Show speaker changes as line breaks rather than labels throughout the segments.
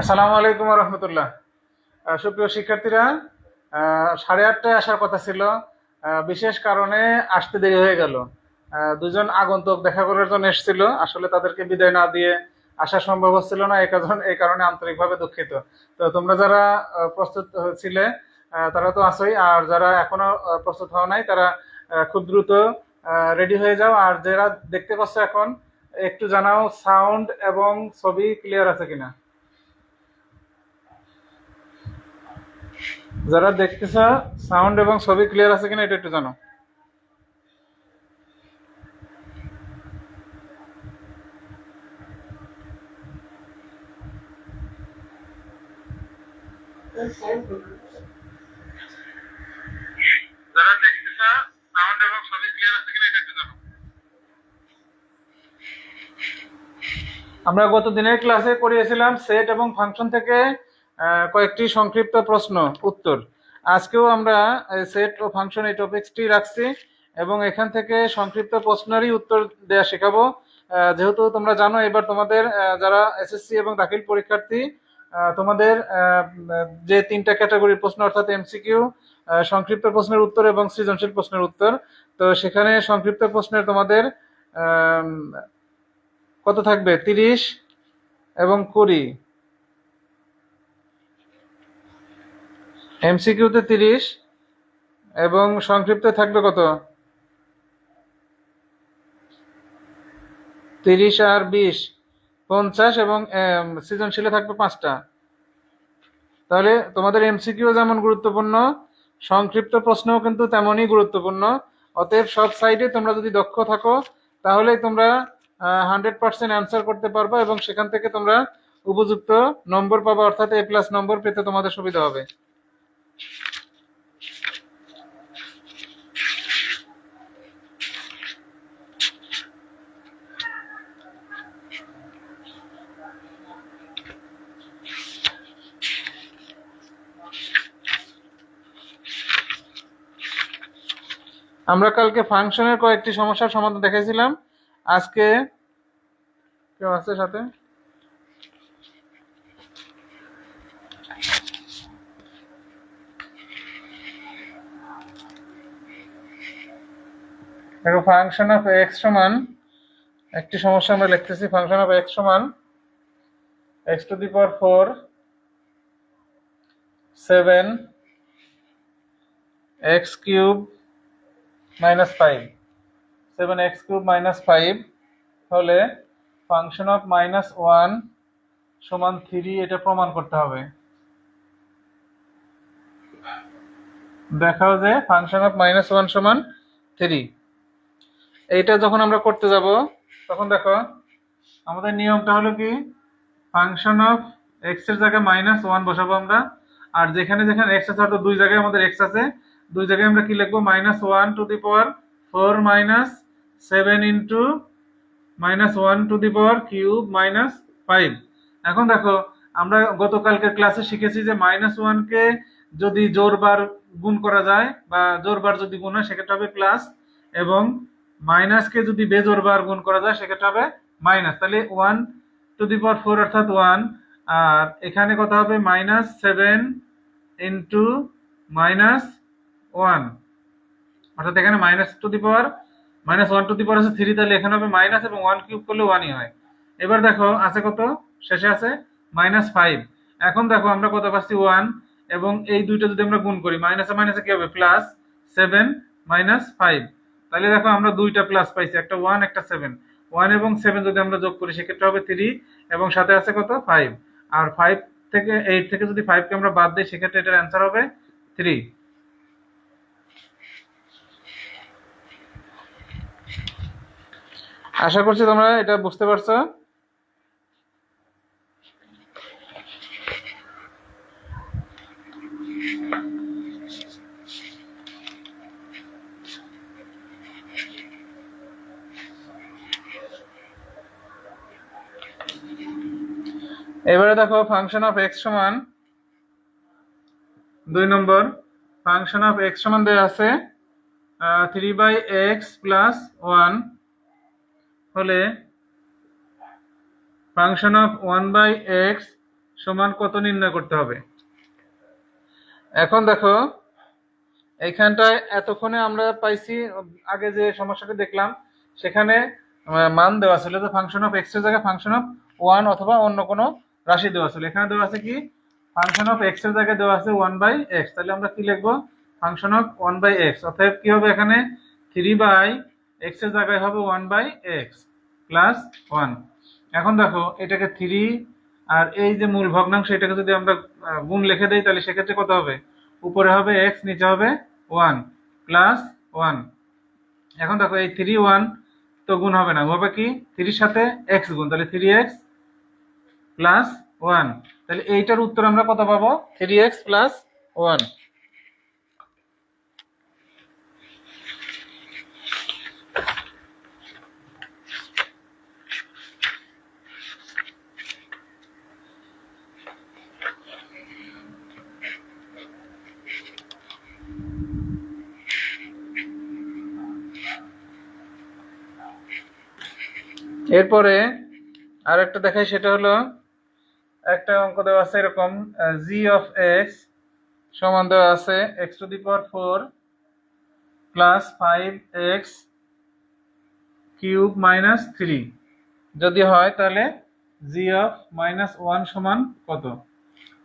আসসালামু আলাইকুম রহমতুল্লাহ। সুপ্রিয় শিক্ষার্থীরা সাড়ে আটটায় আসার কথা ছিল। বিশেষ কারণে আসতে দেরি হয়ে গেল। দুজন আগন্তুক দেখা করার জন্য এসেছিল। আসলে তাদেরকে বিদায় না দিয়ে আসা সম্ভব হচ্ছিল না, এই কারণে এই কারণে আন্তরিকভাবে দুঃখিত। তো তোমরা যারা প্রস্তুত ছিলে তারা তো আছোই। আর যারা এখনও প্রস্তুত হওয়া নাই, তারা খুব দ্রুত রেডি হয়ে যাও। আর যারা দেখতে পাচ্ছ এখন, একটু জানাও সাউন্ড এবং ছবি ক্লিয়ার আছে কিনা। যারা দেখতেছ সাউন্ড এবং ছবি ক্লিয়ার আছে কিনা এটা একটু জানো। এটা একটু জানো। আমরা গত দিনের ক্লাসে করিয়েছিলাম সেট এবং ফাংশন থেকে কয়েকটি সংক্ষিপ্ত প্রশ্ন, উত্তর। আজকেও আমরা সেট ও ফাংশন এই টপিকসটি রাখছি এবং এখান থেকে সংক্ষিপ্ত প্রশ্নেরই উত্তর দেওয়া শেখাবো। যেহেতু তোমরা জানো, এবার তোমাদের যারা এসএসসি এবং দাখিল পরীক্ষার্থী তোমাদের যে তিনটা ক্যাটাগরির প্রশ্ন, অর্থাৎ এমসিকিউ সংক্ষিপ্ত প্রশ্নের উত্তর এবং সৃজনশীল প্রশ্নের উত্তর, তো সেখানে সংক্ষিপ্ত প্রশ্নের তোমাদের কত থাকবে? তিরিশ এবং কুড়ি। এমসিকিউতে তিরিশ এবং সংক্ষিপ্তে থাকবে কত? তিরিশ আর বিশ, পঞ্চাশ এবং সৃজনশীলে থাকবে পাঁচটা। তাহলে তোমাদের এমসিকিউ যেমন গুরুত্বপূর্ণ, সংক্ষিপ্ত প্রশ্নও কিন্তু তেমনই গুরুত্বপূর্ণ। অতএব সব সাইডে তোমরা যদি দক্ষ থাকো, তাহলেই তোমরা হান্ড্রেড পার্সেন্ট অ্যান্সার করতে পারবে এবং সেখান থেকে তোমরা উপযুক্ত নম্বর পাবে, অর্থাৎ এ প্লাস নম্বর পেতে তোমাদের সুবিধা হবে। আমরা কালকে ফাংশনের কয়েকটি সমস্যার সমাধান দেখেছিলাম আজকে কেউ আছে সাথে? দেখো ফাংশন অফ এক্স সমান, একটি সমস্যা আমরা লিখতেছি ফাংশন অফ এক্স সমান x to the power four seven x cube minus five seven x cube minus five হলে ফাংশন অফ মাইনাস ওয়ান সমান থ্রি এটা প্রমাণ করতে হবে। দেখাও যে ফাংশন অফ মাইনাস ওয়ান সমান থ্রি এইটা যখন আমরা করতে যাব, তখন দেখো, আমাদের নিয়মটা হলো কি? ফাংশন অফ এক্সের জায়গায় মাইনাস ওয়ান বসাবো আমরা, আর যেখানে যেখানে এক্স আছে অর্থাৎ দুই জায়গায় আমাদের এক্স আছে, দুই জায়গায় আমরা কি লিখব? Minus one to the power four minus seven into minus one to the power cube minus five এখন দেখো, আমরা গতকালকে ক্লাসে শিখেছি যে মাইনাস ওয়ানকে যদি জোরবার গুণ করা যায় বা জোরবার যদি গুণ হয়, সেক্ষেত্রে হবে প্লাস এবং মাইনাসকে যদি বেজোরবার গুণ করা যায়, সেক্ষেত্রে হবে মাইনাস তাহলে one to the power four অর্থাৎ ওয়ান আর এখানে কত হবে minus seven into minus one অর্থাৎ এখানে minus to the power minus one to the power আছে থ্রি তাহলে এখানে হবে মাইনাস এবং ওয়ান কিউব করলে ওয়ানই হয়। এবার দেখো, আছে কত? শেষে আছে মাইনাস ফাইভ এখন দেখো, আমরা কত পাচ্ছি? ওয়ান এবং এই দুইটা যদি আমরা গুণ করি মাইনাসে মাইনাসে কি হবে? প্লাস সেভেন মাইনাস ফাইভ তাহলে দেখো আমরা দুইটা প্লাস পাইছি, একটা ওয়ান একটা সেভেন ওয়ান এবং সেভেন যদি আমরা যোগ করি, সেক্ষেত্রে হবে থ্রি এবং সাথে আছে কত? ফাইভ আর ফাইভ থেকে এইট থেকে যদি ফাইভকে আমরা বাদ দিই, সেক্ষেত্রে এটার অ্যান্সার হবে থ্রি আশা করছি তোমরা এটা বুঝতে পারছ এবারে দেখো ফাংশন অফ এক্স সমান দুই নম্বর। ফাংশন অফ এক্স সমান দেওয়া আছে three by x plus one হলে function of one by x সমান কত নির্ণয় করতে হবে? এখন দেখো, এইখানটায় এতক্ষণে আমরা পাইছি, আগে যে সমস্যাটা দেখলাম, সেখানে মান দেওয়া ছিল যে ফাংশন অফ এক্সের জায়গায় ফাংশন অফ ওয়ান অথবা অন্য কোনো রাশি দেওয়া ছিল এখানে দেওয়া আছে কি? ফাংশন অফ এক্সের জায়গায় দেওয়া আছে ওয়ান বাই এক্স তাহলে আমরা কি লিখব? Function of one by x অতএব কি হবে এখানে? থ্রি বাই এক্সের জায়গায় হবে one by x plus one এখন দেখো, এটাকে থ্রি আর এই যে মূল ভগ্নাংশ, এটাকে যদি আমরা গুণ লিখে দেই, তাহলে সেক্ষেত্রে কত হবে? উপরে হবে এক্স নিচে হবে ওয়ান প্লাস ওয়ান এখন দেখো, এই থ্রি ওয়ান তো গুণ হবে না। হবে কি? থ্রির সাথে এক্স গুণ। তাহলে থ্রি এক্স প্লাস ওয়ান তাহলে এইটার উত্তর আমরা কত পাবো? থ্রি এক্স প্লাস ওয়ান এরপরে আর একটা দেখাই, সেটা হলো একটা অঙ্ক দেওয়া আছে এরকম জি অফ এক্স সমান দেওয়া আছে x to the power four plus five x cube minus three যদি হয় তাহলে জি অফ মাইনাস ওয়ান সমান কত?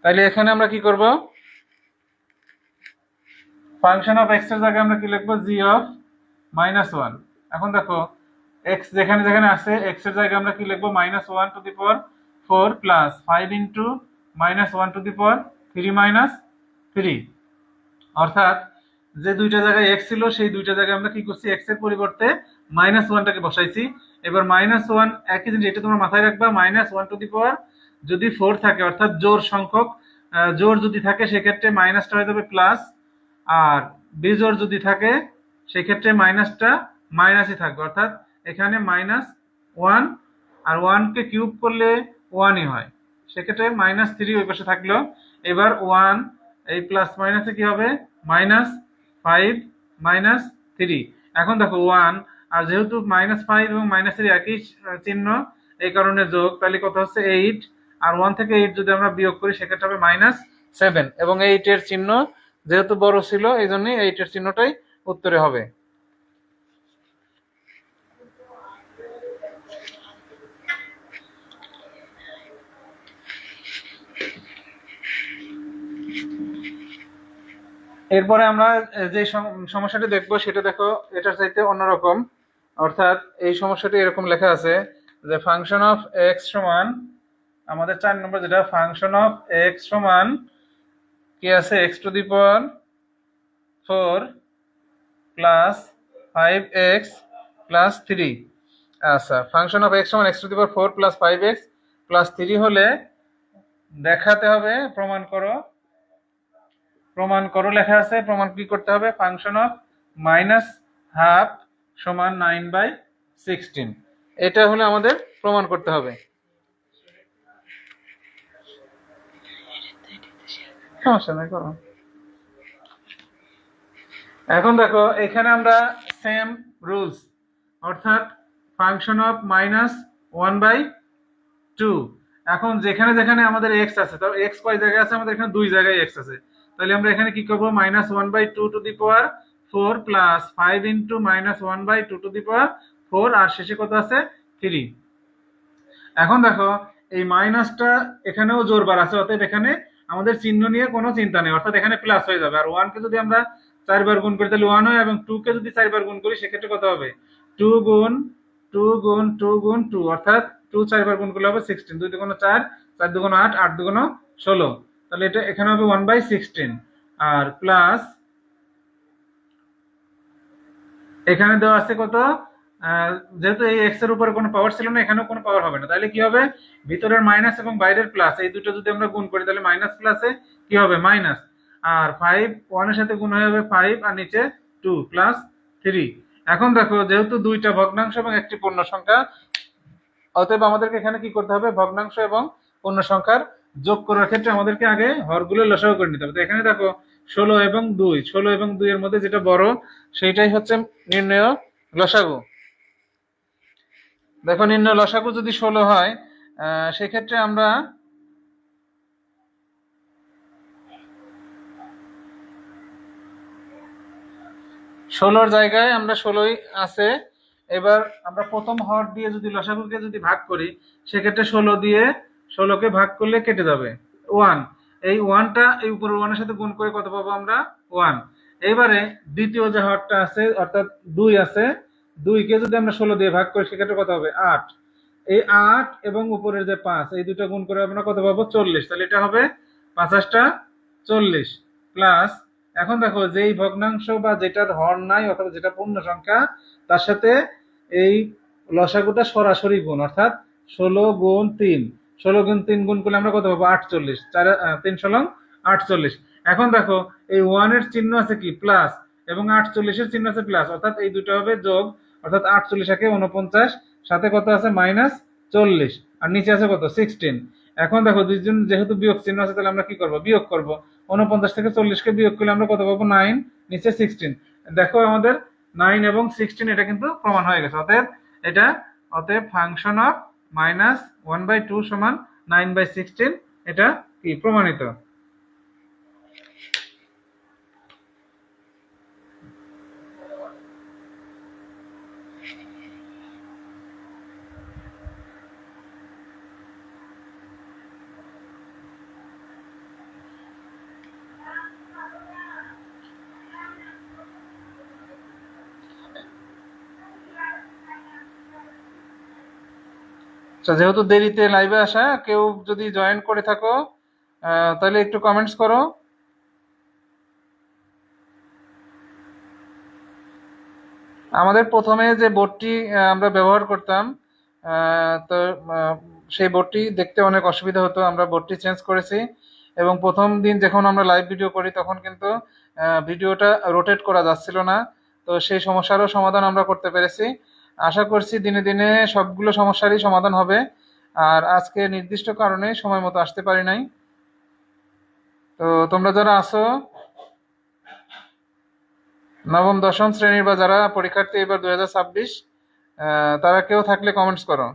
তাহলে এখানে আমরা কি করব? ফাংশন অফ এক্সের জায়গায় আমরা কি লিখব? জি অফ মাইনাস ওয়ান এখন দেখো এক্স যেখানে যেখানে আছে এক্সের জায়গায় আমরা কি লিখব? Minus one to the power four plus five into minus one to the power three minus three অর্থাৎ যে দুইটা জায়গায় এক্স ছিল, সেই দুইটা জায়গায় আমরা কি করছি? এক্সের পরিবর্তে মাইনাস ওয়ানটাকে বসাইছি। এবার মাইনাস ওয়ান একই জিনিস, এটা তোমরা মাথায় রাখবা minus one to the power যদি ফোর থাকে, অর্থাৎ জোর সংখ্যক জোর যদি থাকে, সেক্ষেত্রে মাইনাসটা হয়ে যাবে প্লাস আর বিজোর যদি থাকে, সেক্ষেত্রে মাইনাসটা মাইনাসই থাকবে। অর্থাৎ এখানে মাইনাস ওয়ান আর ওয়ানকে কিউব করলে ওয়ানই হয়। সেক্ষেত্রে মাইনাস থ্রি ওই পাশে থাকল। এবার ওয়ান এই প্লাস মাইনাসে কি হবে? মাইনাস ফাইভ মাইনাস থ্রি এখন দেখো ওয়ান আর যেহেতু মাইনাস ফাইভ এবং মাইনাস থ্রি একই চিহ্ন, এই কারণে যোগ, তাহলে কত হচ্ছে? এইট আর ওয়ান থেকে এইট যদি আমরা বিয়োগ করি, সেক্ষেত্রে হবে মাইনাস সেভেন এবং এইটের চিহ্ন যেহেতু বড় ছিল এই জন্যই এইটের চিহ্নটাই উত্তরে হবে। এরপরে আমরা যে সম- সমস্যাটি দেখব সেটা দেখো, এটার চাইতে অন্যরকম। অর্থাৎ এই সমস্যাটি এরকম লেখা আছে যে ফাংশন অফ এক্স সমান, আমাদের চার নম্বর যেটা ফাংশন অফ এক্স সমান কি আছে? X to the power four plus five x plus three আচ্ছা ফাংশন অফ এক্স সমান x to the power four plus five x plus three হলে দেখাতে হবে, প্রমাণ করো। প্রমাণ করো লেখা আছে, প্রমাণ কি করতে হবে? ফাংশন অফ মাইনাস হাফ সমান নাইন বাই সিক্সটিন এটা হলে আমাদের প্রমাণ করতে হবে। এখন দেখো, এখানে আমরা সেম রুলস অর্থাৎ function of minus one by two এখন যেখানে যেখানে আমাদের এক্স আছে তো এক্স কয় জায়গায় আছে? আমাদের এখানে দুই জায়গায় এক্স আছে। তাহলে আমরা এখানে কি করব? Minus one by two to the power four plus five into minus one by two to the power four আর শেষে কত আছে? থ্রি এখন দেখো, এই মাইনাসটা এখানেও জোরবার আছে অর্থাৎ এখানে আমাদের চিহ্ন নিয়ে কোনো চিন্তা নেই, অর্থাৎ এখানে প্লাস হয়ে যাবে। আর ওয়ানকে যদি আমরা চারবার গুণ করি, তাহলে ওয়ান হয় এবং টু কে যদি চারবার গুণ করি, সেক্ষেত্রে কত হবে? টু গুণ টু গুণ টু গুণ টু অর্থাৎ টু চারবার গুণ করলে হবে সিক্সটিন দুই দুগুণ চার চার দুগুণ আট আট দুগুণ ষোলো। তাহলে এটা এখানে হবে ওয়ান বাই সিক্সটিন আর প্লাস এখানে দেওয়া আছে কত? যেহেতু এই এক্সের উপরে কোনো পাওয়ার ছিল না, এখানেও কোনো পাওয়ার হবে না। তাহলে কি হবে? ভিতরের মাইনাস এবং বাইরের প্লাস এই দুটো যদি আমরা গুণ করি, তাহলে মাইনাস প্লাসে কি হবে? মাইনাস আর ফাইভ ওয়ানের সাথে গুণ হয়ে যাবে ফাইভ আর নিচে টু প্লাস থ্রি এখন দেখো, যেহেতু দুইটা ভগ্নাংশ এবং একটি পূর্ণ সংখ্যা অতএব আমাদেরকে এখানে কি করতে হবে? ভগ্নাংশ এবং পূর্ণ সংখ্যার যোগ করার ক্ষেত্রে আমাদেরকে আগে হরগুলো লসাও করে নিতে হবে। তো এখানে দেখো, ষোলো এবং দুই। ষোলো এবং দুই এর মধ্যে যেটা বড়, সেইটাই হচ্ছে নির্ণয় লসাগু। দেখো, নির্ণয় লসাগু যদি ষোলো হয় সেক্ষেত্রে আমরা ষোলোর জায়গায় আমরা ষোলোই আছে। এবার আমরা প্রথম হর দিয়ে যদি লসাগুকে যদি ভাগ করি, সেক্ষেত্রে ষোলো দিয়ে ষোলোকে ভাগ করলে কেটে যাবে। ওয়ান এই ওয়ানটা এই উপরের ওয়ানের সাথে গুণ করে কত পাবো আমরা? ওয়ান এইবারে দ্বিতীয় যে হরটা আছে, অর্থাৎ দুই আছে, দুইকে যদি আমরা ষোলো দিয়ে ভাগ করি, সেক্ষেত্রে কত হবে? আট। এই আট এবং উপরের যে পাঁচ, এই দুটো গুণ করে আমরা কত পাবো? চল্লিশ। তাহলে এটা হবে পাঁচাশটা চল্লিশ। প্লাস এখন দেখো যেই ভগ্নাংশ বা যেটার হর নাই অথবা যেটা পূর্ণ সংখ্যা, তার সাথে এই লসাগুটা সরাসরি গুণ, অর্থাৎ ষোলো গুণ তিন। ষোলো গুণ তিন গুণ করলে আমরা কত পাবো? আটচল্লিশ। চার তিন ষোলো, আটচল্লিশ। এখন দেখো, এই ওয়ানের চিহ্ন আছে কি? প্লাস এবং আটচল্লিশের চিহ্ন আছে প্লাস অর্থাৎ এই দুটো হবে যোগ। অর্থাৎ আটচল্লিশ একে উনপঞ্চাশ সাথে কত আছে? মাইনাস চল্লিশ। আর নিচে আছে কত? সিক্সটিন এখন দেখো, দুইজন যেহেতু বিয়োগ চিহ্ন আছে, তাহলে আমরা কি করব? বিয়োগ করব। উনপঞ্চাশ থেকে চল্লিশকে বিয়োগ করলে আমরা কত পাবো? নাইন নিচে সিক্সটিন দেখো আমাদের নাইন এবং সিক্সটিন এটা কিন্তু প্রমাণ হয়ে গেছে। অতএব এটা, অতএব function of minus one by two সমান নাইন বাই সিক্সটিন এটা কি? প্রমাণিত। আচ্ছা যেহেতু দেরিতে লাইভে আসা, কেউ যদি জয়েন করে থাকো তাহলে একটু কমেন্টস করো। আমাদের প্রথমে যে বোর্ডটি আমরা ব্যবহার করতাম তো সেই বোর্ডটি দেখতে অনেক অসুবিধা হতো, আমরা বোর্ডটি চেঞ্জ করেছি। এবং প্রথম দিন যখন আমরা লাইভ ভিডিও করি, তখন কিন্তু ভিডিওটা রোটেট করা যাচ্ছিল না। তো সেই সমস্যারও সমাধান আমরা করতে পেরেছি। আশা করছি দিনে দিনে সবগুলো সমস্যারই সমাধান হবে। আর আজকে নির্দিষ্ট কারণে সময় মতো আসতে পারি নাই। তো তোমরা যারা আসো নবম, দশম শ্রেণির বা যারা পরীক্ষার্থী এবার দুই হাজার ছাব্বিশ তারা কেউ থাকলে কমেন্টস করো।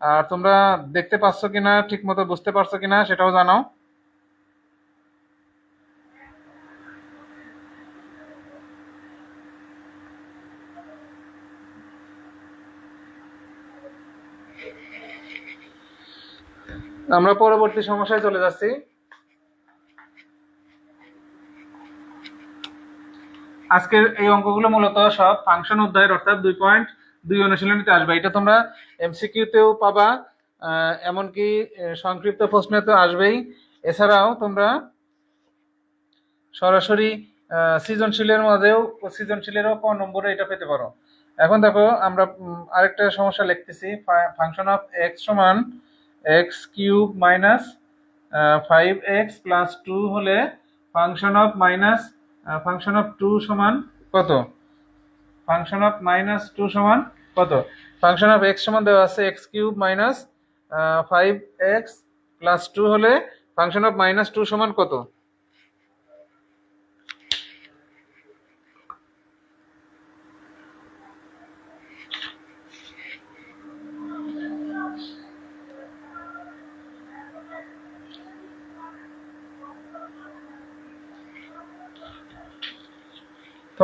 আর তোমরা দেখতে পাচ্ছ কিনা ঠিক মতো বুঝতে পারছ কিনা, সেটাও জানাও। আমরা পরবর্তী সমস্যায় চলে যাচ্ছি। আজকের এই অঙ্কগুলো মূলত সব ফাংশন অধ্যায়ের অর্থাৎ দুই পয়েন্ট দুই অনুশীলনীতে আসবে। এটা তোমরা এমসিকিউতেও পাবা এমনকি সংক্ষিপ্ত প্রশ্নে তো আসবেই। এছাড়াও তোমরা সরাসরি সৃজনশীলের মাঝেও, সৃজনশীলেরও ক নম্বরে এটা পেতে পারো। এখন দেখো, আমরা আরেকটা সমস্যা লিখতেছি ফাংশন অফ এক্স সমান x cube minus five x plus two হলে function of minus function of two সমান কত? ফাংশন অফ মাইনাস টু সমান কত? ফাংশন অফ এক্স সমান দেওয়া আছে x cube minus five x plus two হলে ফাংশন অফ মাইনাস টু সমান কত?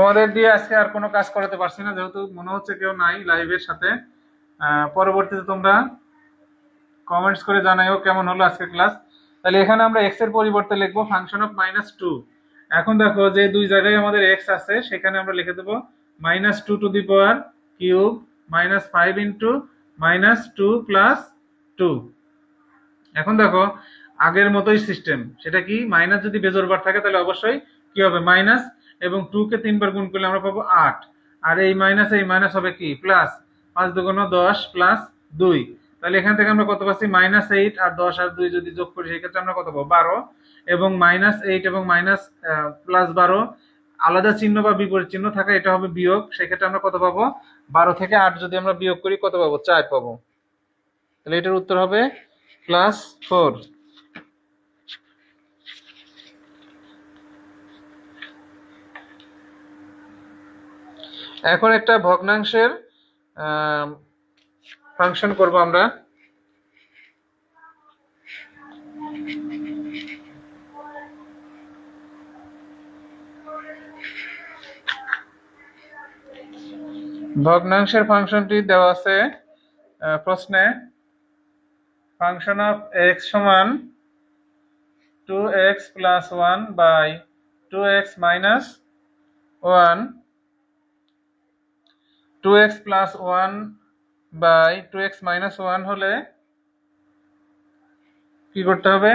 তোমাদের দিয়ে আজকে আর কোনো কাজ করাতে পারছি না, যেহেতু মনে হচ্ছে কেউ নাই লাইভের সাথে। পরবর্তীতে তোমরা কমেন্টস করে জানাইও কেমন হলো আজকের ক্লাস তাহলে এখানে আমরা এক্সের পরিবর্তে লিখব ফাংশন অফ মাইনাস টু এখন দেখো যে দুই জায়গায় আমাদের এক্স আছে, সেখানে আমরা লিখে দেবো minus two to the power cube minus five into minus two plus two এখন দেখো, আগের মতোই সিস্টেম সেটা কি? মাইনাস যদি বেজোর বার থাকে তাহলে অবশ্যই কি হবে? মাইনাস এবং টু কে তিনবার গুণ করলে আমরা পাবো আট। আর এই মাইনাস এই মাইনাস হবে কি? প্লাস পাঁচ দুগুণ দশ প্লাস দুই। তাহলে এখান থেকে আমরা কত পাচ্ছি? মাইনাস এইট আর দশ আর দুই যদি যোগ করি, সেক্ষেত্রে আমরা কত পাবো? বারো। এবং মাইনাস এইট এবং মাইনাস প্লাস বারো, আলাদা চিহ্ন বা বিপরীত চিহ্ন থাকে এটা হবে বিয়োগ। সেক্ষেত্রে আমরা কত পাবো? বারো থেকে আট যদি আমরা বিয়োগ করি, কত পাবো? চার পাবো। তাহলে এটার উত্তর হবে প্লাস ফোর এখন একটা ভগ্নাংশের ফাংশন করব আমরা। ভগ্নাংশের ফাংশনটি দেওয়া আছে প্রশ্নে। ফাংশন অফ এক্স সমান two x plus one by two x minus one two x plus one by two x minus one হলে কি করতে হবে?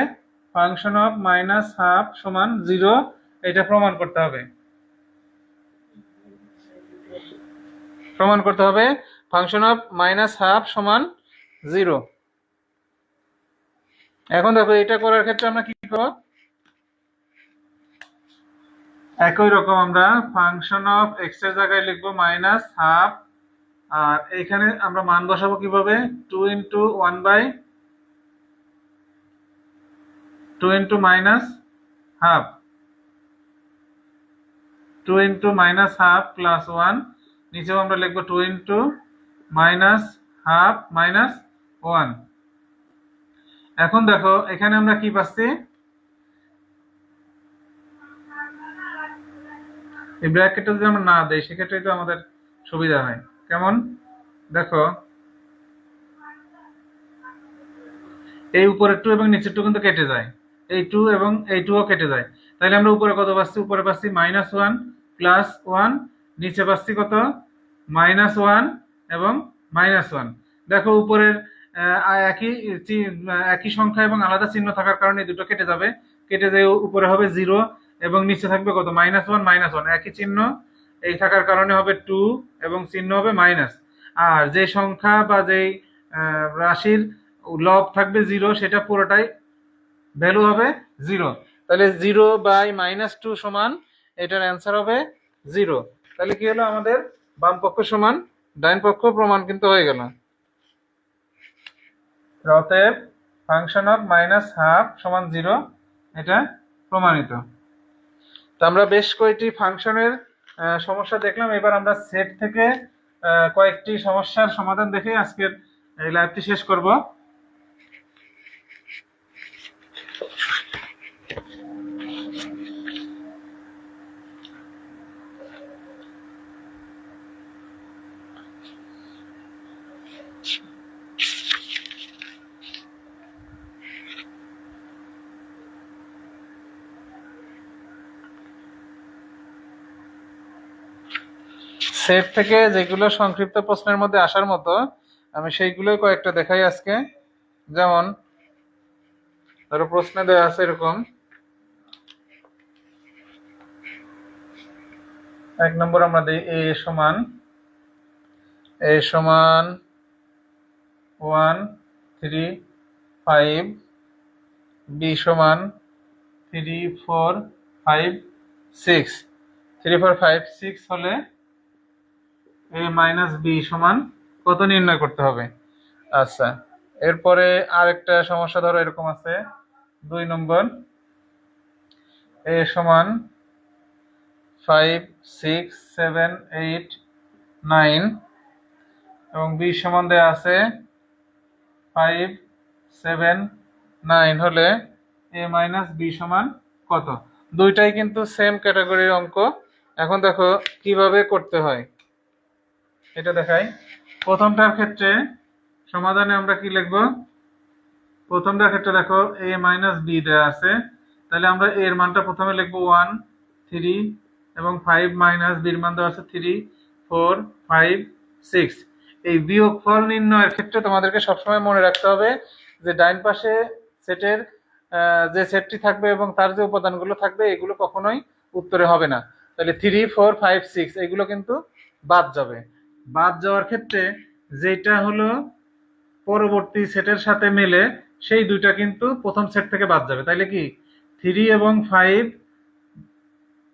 ফাংশন অফ মাইনাস হাফ সমান জিরো এটা প্রমাণ করতে হবে। প্রমাণ করতে হবে ফাংশন অফ মাইনাস হাফ সমান জিরো এখন দেখো, এটা করার ক্ষেত্রে আমরা কি করব? একই রকম আমরা ফাংশন অফ এক্সের জায়গায় লিখব মাইনাস হাফ আর এখানে আমরা মান বসাবো কীভাবে? Two into one by two into minus half two into minus half plus one নিচেও আমরা লিখব two into minus half minus one এখন দেখো, এখানে আমরা কি পাচ্ছি? এই ব্র্যাকেটটা যদি আমরা না দেই, সেক্ষেত্রে তো আমাদের সুবিধা হয় কেমন? দেখো। এই উপরের টু এবং নিচের টু কিন্তু কেটে যায়। এই টু এবং এই টুও কেটে যায়। তাহলে আমরা উপরে কত পাচ্ছি? উপরে পাচ্ছি মাইনাস ওয়ান প্লাস ওয়ান নিচে পাচ্ছি কত? মাইনাস ওয়ান এবং মাইনাস ওয়ান দেখো উপরের একই একই সংখ্যা এবং আলাদা চিহ্ন থাকার কারণে দুটো কেটে যাবে। কেটে যায় উপরে হবে জিরো এবং নিচে থাকবে কত? মাইনাস ওয়ান মাইনাস ওয়ান একই চিহ্ন, এই থাকার কারণে হবে টু এবং চিহ্ন হবে মাইনাস আর যে সংখ্যা বা যেই রাশির লব থাকবে জিরো সেটা পুরোটাই ভ্যালু হবে জিরো তাহলে জিরো বাই মাইনাস টু সমান, এটার অ্যান্সার হবে জিরো তাহলে কি হলো? আমাদের বাম পক্ষ সমান ডাইন পক্ষ প্রমাণ কিন্তু হয়ে গেল। অতএব ফাংশন অফ মাইনাস হাফ সমান জিরো এটা প্রমাণিত। তো আমরা বেশ কয়েকটি ফাংশনের সমস্যা দেখলাম। এবার আমরা সেট থেকে কয়েকটি সমস্যার সমাধান দেখে আজকের, এই লাইভটি শেষ করব। সেট থেকে যেগুলো সংক্ষিপ্ত প্রশ্নের মধ্যে আসার মতো, আমি সেইগুলোই কয়েকটা দেখাই আজকে। যেমন, ধরো প্রশ্নে দেওয়া আছে এরকম। এক নম্বর আমরা দিই এ সমান। এ সমান ওয়ান থ্রি ফাইভ, বি সমান three four five six. Three four five six হলে এ মাইনাস বি সমান কত নির্ণয় করতে হবে? আচ্ছা এরপরে আরেকটা সমস্যা ধরো এরকম আছে। দুই নম্বর, এ সমান five six seven eight nine এবং বি সমান দেয়া আছে ফাইভ সেভেন নাইন হলে এ মাইনাস বি সমান কত? দুইটাই কিন্তু সেম ক্যাটাগরির অঙ্ক। এখন দেখো কীভাবে করতে হয়। এটা দেখাই। প্রথমটার ক্ষেত্রে সমাধানে আমরা কি লিখব? প্রথমটার ক্ষেত্রে দেখো এ মাইনাস বি দেওয়া আছে। তাহলে আমরা এর মানটা প্রথমে লিখব ওয়ান থ্রি এবং ফাইভ মাইনাস বির মান দেওয়া আছে থ্রি ফোর ফাইভ সিক্স এই বিয়োগফল নির্ণয়ের ক্ষেত্রে তোমাদেরকে সবসময় মনে রাখতে হবে যে ডাইন পাশে সেটের যে সেটটি থাকবে এবং তার যে উপাদানগুলো থাকবে, এগুলো কখনোই উত্তরে হবে না। তাহলে থ্রি ফোর ফাইভ সিক্স এগুলো কিন্তু বাদ যাবে। বাদ যাওয়ার ক্ষেত্রে যেটা হলো পরবর্তী সেটের সাথে মেলে, সেই দুইটা কিন্তু প্রথম সেট থেকে বাদ যাবে। তাইলে কি? থ্রি এবং ফাইভ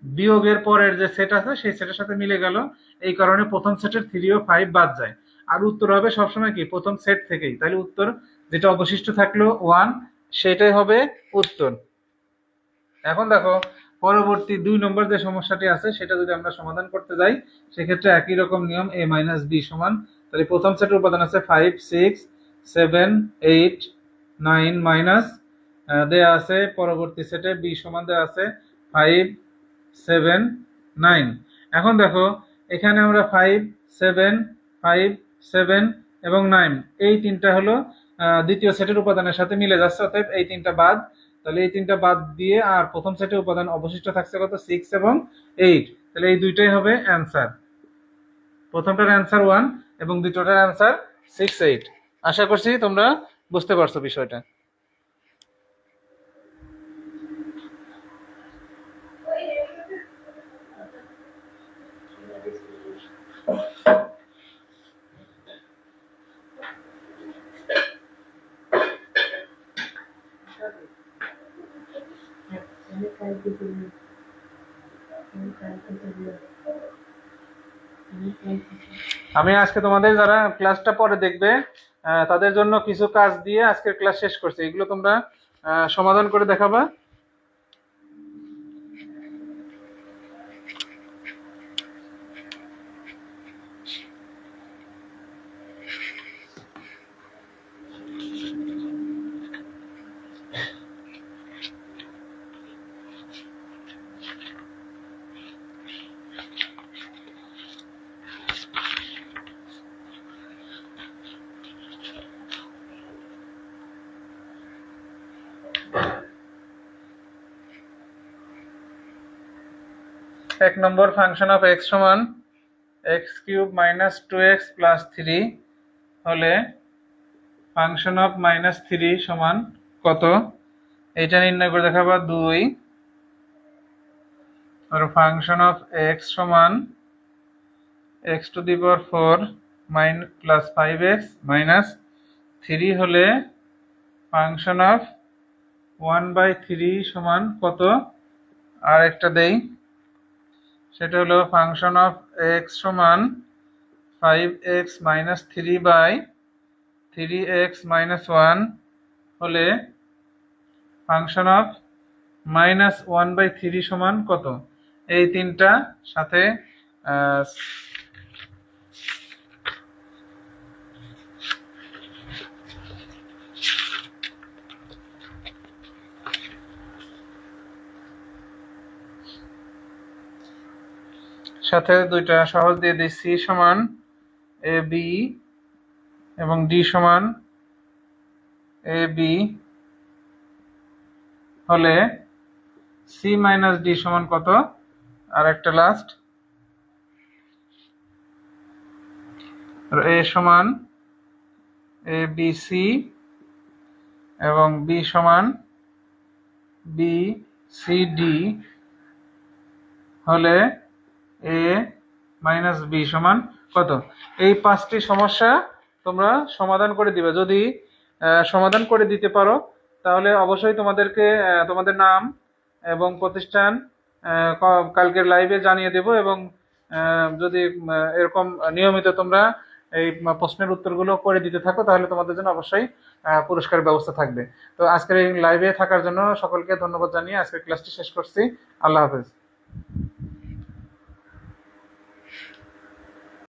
বিয়োগের পরের যে সেট আছে, সেই সেটের সাথে মিলে গেল। এই কারণে প্রথম সেটের থ্রি ও ফাইভ বাদ যায়। আর উত্তর হবে সবসময় কি? প্রথম সেট থেকেই। তাহলে উত্তর যেটা অবশিষ্ট থাকল ওয়ান সেটাই হবে উত্তর। এখন দেখো পরবর্তী দুই নম্বর যে সমস্যাটি আছে, সেটা যদি আমরা সমাধান করতে যাই, সেক্ষেত্রে একই রকম নিয়ম এ মাইনাস বি সমান। তাহলে প্রথম সেটের উপাদান আছে five six seven eight nine minus দেয়া আছে। পরবর্তী সেটে বি সমান দেওয়া আছে ফাইভ সেভেন নাইন এখন দেখো, এখানে আমরা ফাইভ সেভেন ফাইভ সেভেন এবং নাইন এই তিনটা হলো দ্বিতীয় সেটের উপাদানের সাথে মিলে যাচ্ছে, অতএব এই তিনটা বাদ। তাহলে এই তিনটা বাদ দিয়ে আর প্রথম সেটের উপাদান অবশিষ্ট থাকছে কত? সিক্স এবং এইট তাহলে এই দুইটাই হবে অ্যান্সার প্রথমটার অ্যান্সার ওয়ান এবং দ্বিতীয়টার অ্যান্সার সিক্স এইট আশা করছি তোমরা বুঝতে পারছ বিষয়টা। আমি আজকে তোমাদের যারা ক্লাসটা পরে দেখবে তাদের জন্য কিছু কাজ দিয়ে আজকের ক্লাস শেষ করছি। এগুলো তোমরা সমাধান করে দেখাবা। এক নম্বর ফাংশন অফ এক্স সমান x cube minus two x plus three হলে ফাংশন অফ মাইনাস থ্রি সমান কত? এটা নির্ণয় করে দেখাবা দুই। আর ফাংশন অফ এক্স সমান x to the power four mine plus five x minus three হলে function of one by three সমান কত? আর একটা দেই। সেটা হলো ফাংশন অফ এক্স সমান five x minus three by three x minus one হলে function of minus one by three সমান কত? এই তিনটা সাথে সাথে দুইটা সহজ দিয়ে দিই, সি সমান এ বি এবং ডি সমান এ বি হলে সি মাইনাস ডি সমান কত? আর একটা লাস্ট এ সমান এ বি সি এবং বি সমান বি সি ডি হলে এ মাইনাস বি সমান কত? এই পাঁচটি সমস্যা তোমরা সমাধান করে দিবে। যদি সমাধান করে দিতে পারো তাহলে অবশ্যই তোমাদেরকে তোমাদের নাম এবং প্রতিষ্ঠান কালকের লাইভে জানিয়ে দেব এবং যদি এরকম নিয়মিত তোমরা এই প্রশ্নের উত্তরগুলো করে দিতে থাকো তাহলে তোমাদের জন্য অবশ্যই আহ, পুরস্কারের ব্যবস্থা থাকবে। তো আজকের এই লাইভে থাকার জন্য সকলকে ধন্যবাদ জানিয়ে আজকের ক্লাসটি শেষ করছি। আল্লাহ হাফেজ।